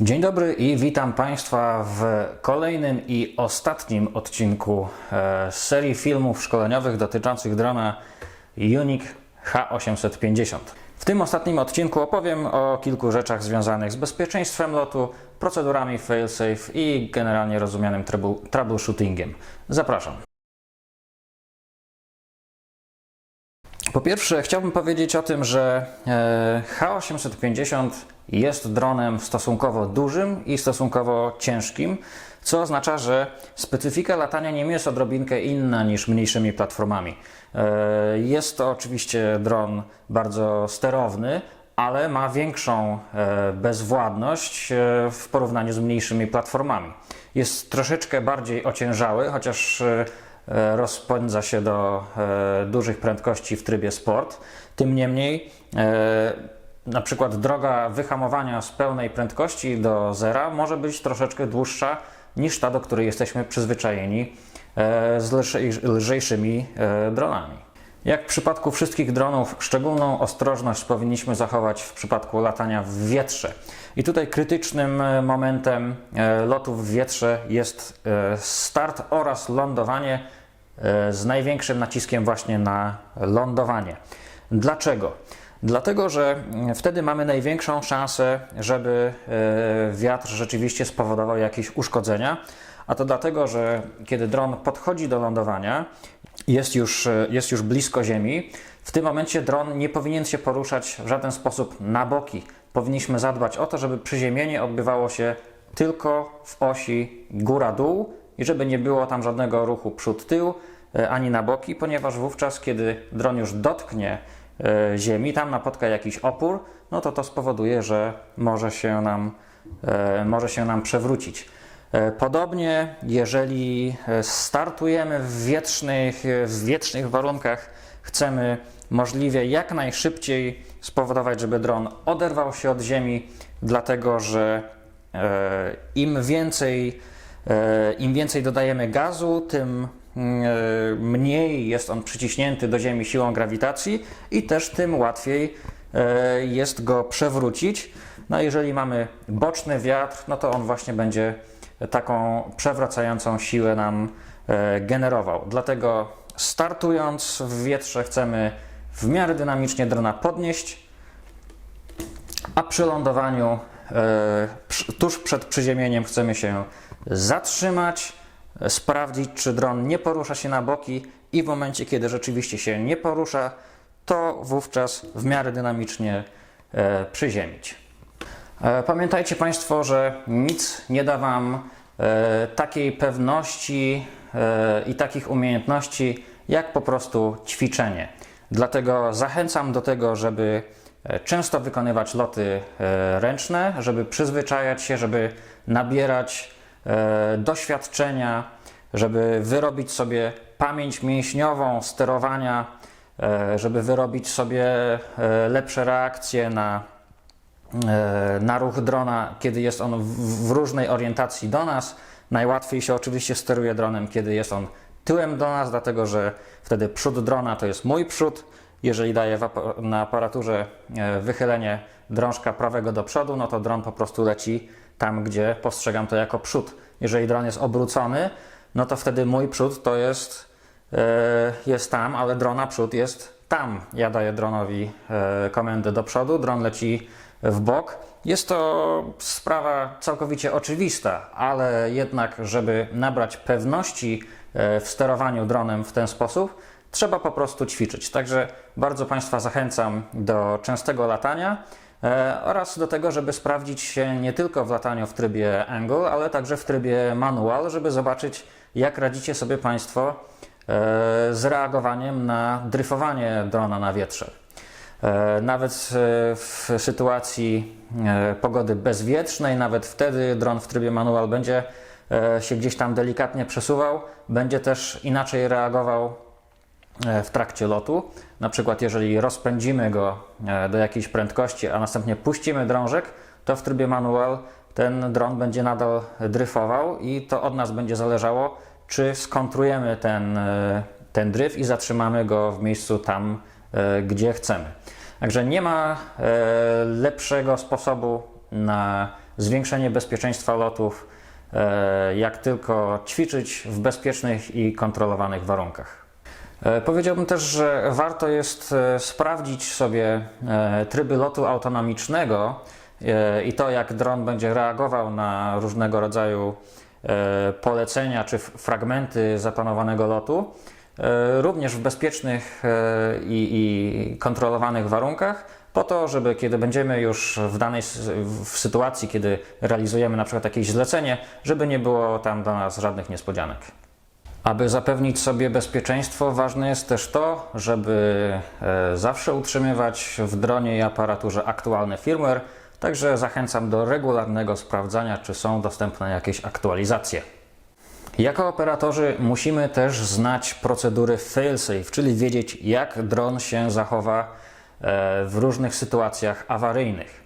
Dzień dobry i witam Państwa w kolejnym i ostatnim odcinku e, serii filmów szkoleniowych dotyczących drona Uniq H850. W tym ostatnim odcinku opowiem o kilku rzeczach związanych z bezpieczeństwem lotu, procedurami failsafe i generalnie rozumianym trouble- troubleshootingiem. Zapraszam. Po pierwsze, chciałbym powiedzieć o tym, że e, H850 jest dronem stosunkowo dużym i stosunkowo ciężkim, co oznacza, że specyfika latania nim jest odrobinkę inna niż mniejszymi platformami. E, Jest to oczywiście dron bardzo sterowny, ale ma większą e, bezwładność e, w porównaniu z mniejszymi platformami. Jest troszeczkę bardziej ociężały, chociaż rozpędza się do dużych prędkości w trybie sport. Tym niemniej, na przykład droga wyhamowania z pełnej prędkości do zera może być troszeczkę dłuższa niż ta, do której jesteśmy przyzwyczajeni e, z lżej- lżejszymi e, dronami. Jak w przypadku wszystkich dronów, szczególną ostrożność powinniśmy zachować w przypadku latania w wietrze. I tutaj krytycznym e, momentem lotu w wietrze jest start oraz lądowanie z największym naciskiem właśnie na lądowanie. Dlaczego? Dlatego, że wtedy mamy największą szansę, żeby e, wiatr rzeczywiście spowodował jakieś uszkodzenia. A to dlatego, że kiedy dron podchodzi do lądowania, jest już, e, jest już blisko Ziemi, w tym momencie dron nie powinien się poruszać w żaden sposób na boki. Powinniśmy zadbać o to, żeby przyziemienie odbywało się tylko w osi góra-dół i żeby nie było tam żadnego ruchu przód-tył e, ani na boki, ponieważ wówczas, kiedy dron już dotknie ziemi, tam napotka jakiś opór, no to to spowoduje, że może się nam, e, może się nam przewrócić. E, Podobnie, jeżeli e, startujemy w wietrznych, e, w wietrznych warunkach, chcemy możliwie jak najszybciej spowodować, żeby dron oderwał się od ziemi, dlatego że e, im więcej, e, im więcej dodajemy gazu, tym e, mniej jest on przyciśnięty do ziemi siłą grawitacji i też tym łatwiej e, jest go przewrócić. No jeżeli mamy boczny wiatr, no to on właśnie będzie taką przewracającą siłę nam e, generował. Dlatego startując w wietrze chcemy w miarę dynamicznie drona podnieść, a przy lądowaniu e, tuż przed przyziemieniem chcemy się zatrzymać, e, sprawdzić, czy dron nie porusza się na boki i w momencie, kiedy rzeczywiście się nie porusza, to wówczas w miarę dynamicznie e, przyziemić. E, Pamiętajcie Państwo, że nic nie da Wam e, takiej pewności i takich umiejętności, jak po prostu ćwiczenie. Dlatego zachęcam do tego, żeby często wykonywać loty ręczne, żeby przyzwyczajać się, żeby nabierać doświadczenia, żeby wyrobić sobie pamięć mięśniową sterowania, e, żeby wyrobić sobie e, lepsze reakcje na e, na ruch drona, kiedy jest on w, różnej orientacji do nas. Najłatwiej się oczywiście steruje dronem, kiedy jest on tyłem do nas, dlatego że wtedy przód drona to jest mój przód. Jeżeli daję na aparaturze e, wychylenie drążka prawego do przodu, no to dron po prostu leci tam, gdzie postrzegam to jako przód. Jeżeli dron jest obrócony, no to wtedy mój przód to jest, e, jest tam, ale drona przód jest tam. Ja daję dronowi e, komendę do przodu, dron leci w bok. Jest to sprawa całkowicie oczywista, ale jednak, żeby nabrać pewności e, w sterowaniu dronem w ten sposób, trzeba po prostu ćwiczyć. Także bardzo Państwa zachęcam do częstego latania oraz do tego, żeby sprawdzić się nie tylko w lataniu w trybie angle, ale także w trybie manual, żeby zobaczyć, jak radzicie sobie Państwo e, z reagowaniem na dryfowanie drona na wietrze. E, Nawet e, w sytuacji e, pogody bezwietrznej, nawet wtedy dron w trybie manual będzie e, się gdzieś tam delikatnie przesuwał, będzie też inaczej reagował e, w trakcie lotu. Na przykład, jeżeli rozpędzimy go e, do jakiejś prędkości, a następnie puścimy drążek, to w trybie manual ten dron będzie nadal dryfował i to od nas będzie zależało, czy skontrujemy ten, e, ten dryf i zatrzymamy go w miejscu tam, e, gdzie chcemy. Także nie ma e, lepszego sposobu na zwiększenie bezpieczeństwa lotów, e, jak tylko ćwiczyć w bezpiecznych i kontrolowanych warunkach. E, Powiedziałbym też, że warto jest e, sprawdzić sobie e, tryby lotu autonomicznego i to, jak dron będzie reagował na różnego rodzaju polecenia czy fragmenty zaplanowanego lotu, również w bezpiecznych i, kontrolowanych warunkach, po to, żeby kiedy będziemy już w danej w sytuacji, kiedy realizujemy na przykład jakieś zlecenie, żeby nie było tam dla nas żadnych niespodzianek. Aby zapewnić sobie bezpieczeństwo, ważne jest też to, żeby e, zawsze utrzymywać w dronie i aparaturze aktualny firmware, także zachęcam do regularnego sprawdzania, czy są dostępne jakieś aktualizacje. Jako operatorzy musimy też znać procedury failsafe, czyli wiedzieć, jak dron się zachowa e, w różnych sytuacjach awaryjnych.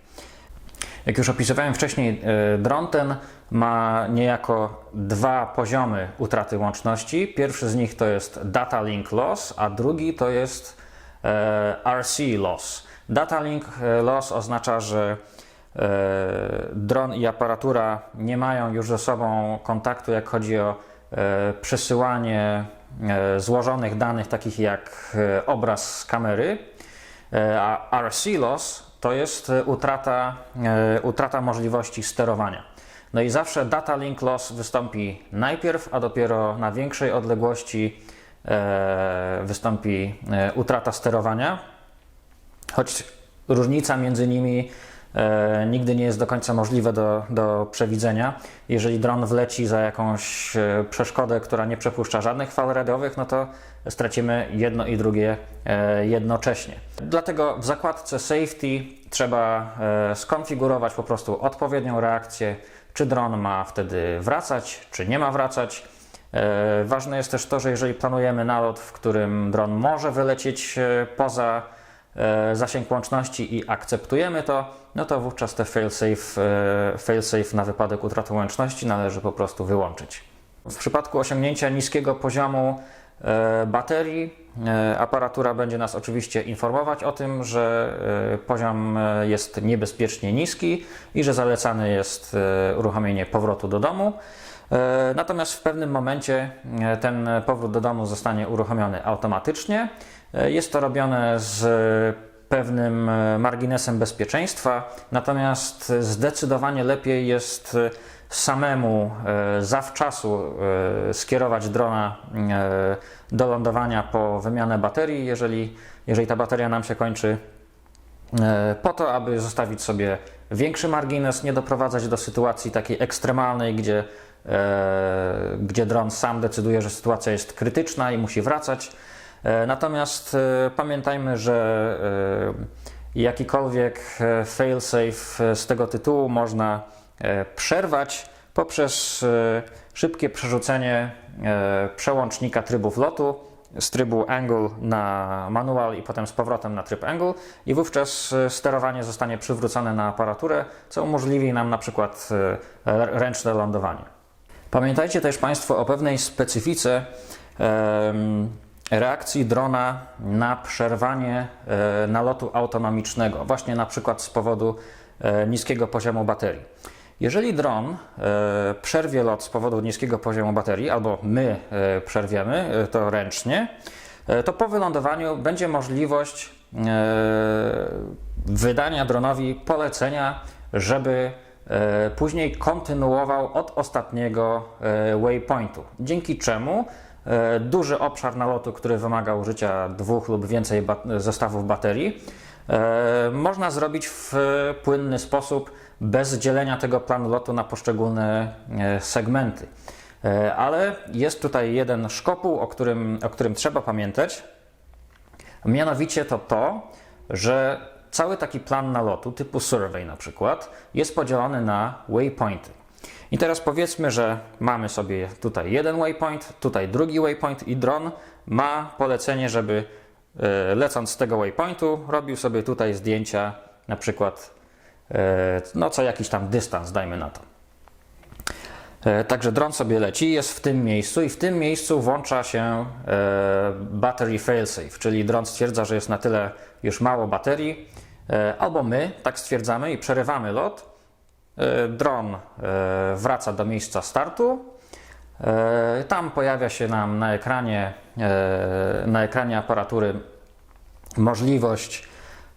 Jak już opisywałem wcześniej, e, dron ten ma niejako dwa poziomy utraty łączności. Pierwszy z nich to jest data link loss, a drugi to jest e, RC loss. Data link e, loss oznacza, że dron i aparatura nie mają już ze sobą kontaktu, jak chodzi o przesyłanie złożonych danych, takich jak obraz z kamery. A RC loss to jest e, utrata, e, utrata możliwości sterowania. No i zawsze data link loss wystąpi najpierw, a dopiero na większej odległości e, wystąpi utrata sterowania. Choć różnica między nimi e, nigdy nie jest do końca możliwe do, do przewidzenia. Jeżeli dron wleci za jakąś e, przeszkodę, która nie przepuszcza żadnych fal radiowych, no to stracimy jedno i drugie e, jednocześnie. Dlatego w zakładce Safety trzeba skonfigurować po prostu odpowiednią reakcję, czy dron ma wtedy wracać, czy nie ma wracać. Ważne jest też to, że jeżeli planujemy nalot, w którym dron może wylecieć poza zasięg łączności i akceptujemy to, no to wówczas te failsafe, e, failsafe na wypadek utraty łączności należy po prostu wyłączyć. W przypadku osiągnięcia niskiego poziomu e, baterii, e, aparatura będzie nas oczywiście informować o tym, że e, poziom e, jest niebezpiecznie niski i że zalecane jest e, uruchomienie powrotu do domu. E, Natomiast w pewnym momencie e, ten powrót do domu zostanie uruchomiony automatycznie. E, Jest to robione z pewnym e, marginesem bezpieczeństwa, natomiast zdecydowanie lepiej jest e, samemu e, zawczasu e, skierować drona e, do lądowania po wymianę baterii, jeżeli, jeżeli ta bateria nam się kończy E, po to, aby zostawić sobie większy margines, nie doprowadzać do sytuacji takiej ekstremalnej, gdzie, e, gdzie dron sam decyduje, że sytuacja jest krytyczna i musi wracać. E, natomiast e, pamiętajmy, że e, jakikolwiek failsafe z tego tytułu można przerwać poprzez szybkie przerzucenie przełącznika trybów lotu z trybu angle na manual i potem z powrotem na tryb angle i wówczas sterowanie zostanie przywrócone na aparaturę, co umożliwi nam na przykład ręczne lądowanie. Pamiętajcie też Państwo o pewnej specyfice reakcji drona na przerwanie e, nalotu autonomicznego, właśnie na przykład z powodu e, niskiego poziomu baterii. Jeżeli dron e, przerwie lot z powodu niskiego poziomu baterii, albo my przerwiemy to ręcznie, to po wylądowaniu będzie możliwość wydania dronowi polecenia, żeby później kontynuował od ostatniego waypointu. Dzięki czemu duży obszar nalotu, który wymaga użycia dwóch lub więcej zestawów baterii, e, można zrobić w płynny sposób, bez dzielenia tego planu lotu na poszczególne e, segmenty. E, Ale jest tutaj jeden szkopuł, o którym, o którym trzeba pamiętać. Mianowicie to to, że cały taki plan nalotu typu survey na przykład jest podzielony na waypointy. I teraz powiedzmy, że mamy sobie tutaj jeden waypoint, tutaj drugi waypoint i dron ma polecenie, żeby e, lecąc z tego waypointu robił sobie tutaj zdjęcia na przykład e, no co jakiś tam dystans, dajmy na to. E, Także dron sobie leci, jest w tym miejscu i w tym miejscu włącza się battery failsafe, czyli dron stwierdza, że jest na tyle już mało baterii, albo my tak stwierdzamy i przerywamy lot, dron e, wraca do miejsca startu. E, Tam pojawia się nam na ekranie, e, na ekranie aparatury możliwość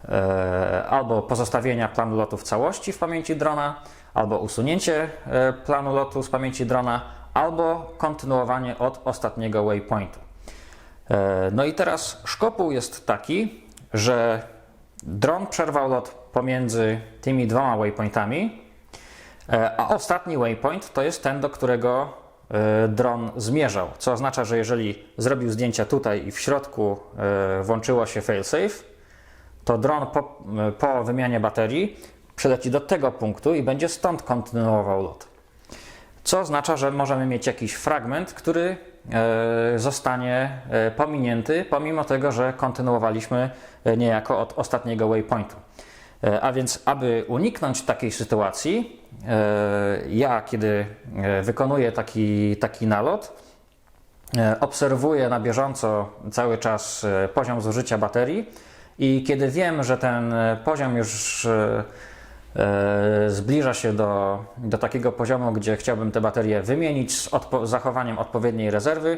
e, albo pozostawienia planu lotu w całości w pamięci drona, albo usunięcie e, planu lotu z pamięci drona, albo kontynuowanie od ostatniego waypointu. E, No i teraz szkopuł jest taki, że dron przerwał lot pomiędzy tymi dwoma waypointami, e, a ostatni waypoint to jest ten, do którego e, dron zmierzał. Co oznacza, że jeżeli zrobił zdjęcia tutaj i w środku e, włączyło się failsafe, to dron po, e, po wymianie baterii przyleci do tego punktu i będzie stąd kontynuował lot. Co oznacza, że możemy mieć jakiś fragment, który e, zostanie e, pominięty, pomimo tego, że kontynuowaliśmy e, niejako od ostatniego waypointu. E, A więc, aby uniknąć takiej sytuacji, e, ja, kiedy e, wykonuję taki, taki nalot, obserwuję na bieżąco cały czas poziom zużycia baterii i kiedy wiem, że ten poziom już zbliża się do, do takiego poziomu, gdzie chciałbym te baterie wymienić z odpo- zachowaniem odpowiedniej rezerwy,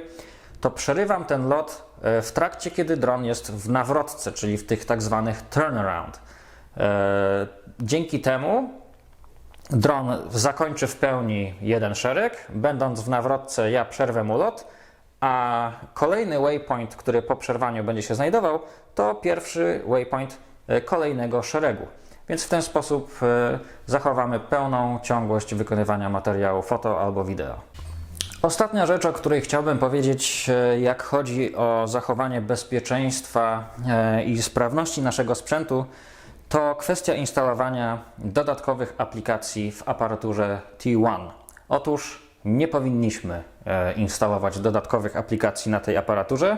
to przerywam ten lot w trakcie, kiedy dron jest w nawrotce, czyli w tych tak zwanych turnaround. E, Dzięki temu dron zakończy w pełni jeden szereg, będąc w nawrotce ja przerwę mu lot, a kolejny waypoint, który po przerwaniu będzie się znajdował, to pierwszy waypoint e, kolejnego szeregu. Więc w ten sposób e, zachowamy pełną ciągłość wykonywania materiału foto albo wideo. Ostatnia rzecz, o której chciałbym powiedzieć, jak chodzi o zachowanie bezpieczeństwa i sprawności naszego sprzętu, to kwestia instalowania dodatkowych aplikacji w aparaturze T1. Otóż nie powinniśmy e, instalować dodatkowych aplikacji na tej aparaturze.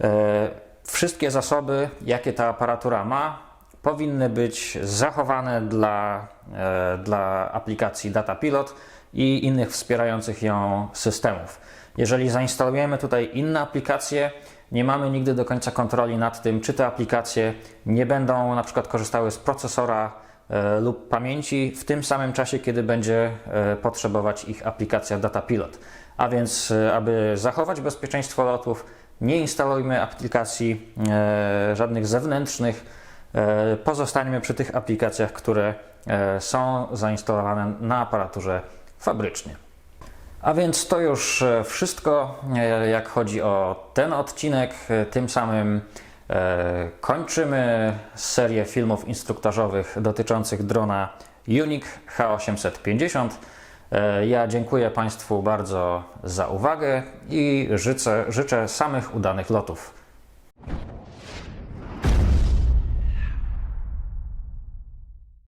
E, Wszystkie zasoby, jakie ta aparatura ma, powinny być zachowane dla, e, dla aplikacji Datapilot i innych wspierających ją systemów. Jeżeli zainstalujemy tutaj inne aplikacje, nie mamy nigdy do końca kontroli nad tym, czy te aplikacje nie będą na przykład korzystały z procesora e, lub pamięci w tym samym czasie, kiedy będzie e, potrzebować ich aplikacja Datapilot. A więc, e, aby zachować bezpieczeństwo lotów, nie instalujmy aplikacji żadnych zewnętrznych, pozostańmy przy tych aplikacjach, które są zainstalowane na aparaturze fabrycznie. A więc to już e, wszystko, e, jak chodzi o ten odcinek. E, Tym samym kończymy serię filmów instruktażowych dotyczących drona Unique H850. E, Ja dziękuję Państwu bardzo za uwagę i życzę, życzę samych udanych lotów.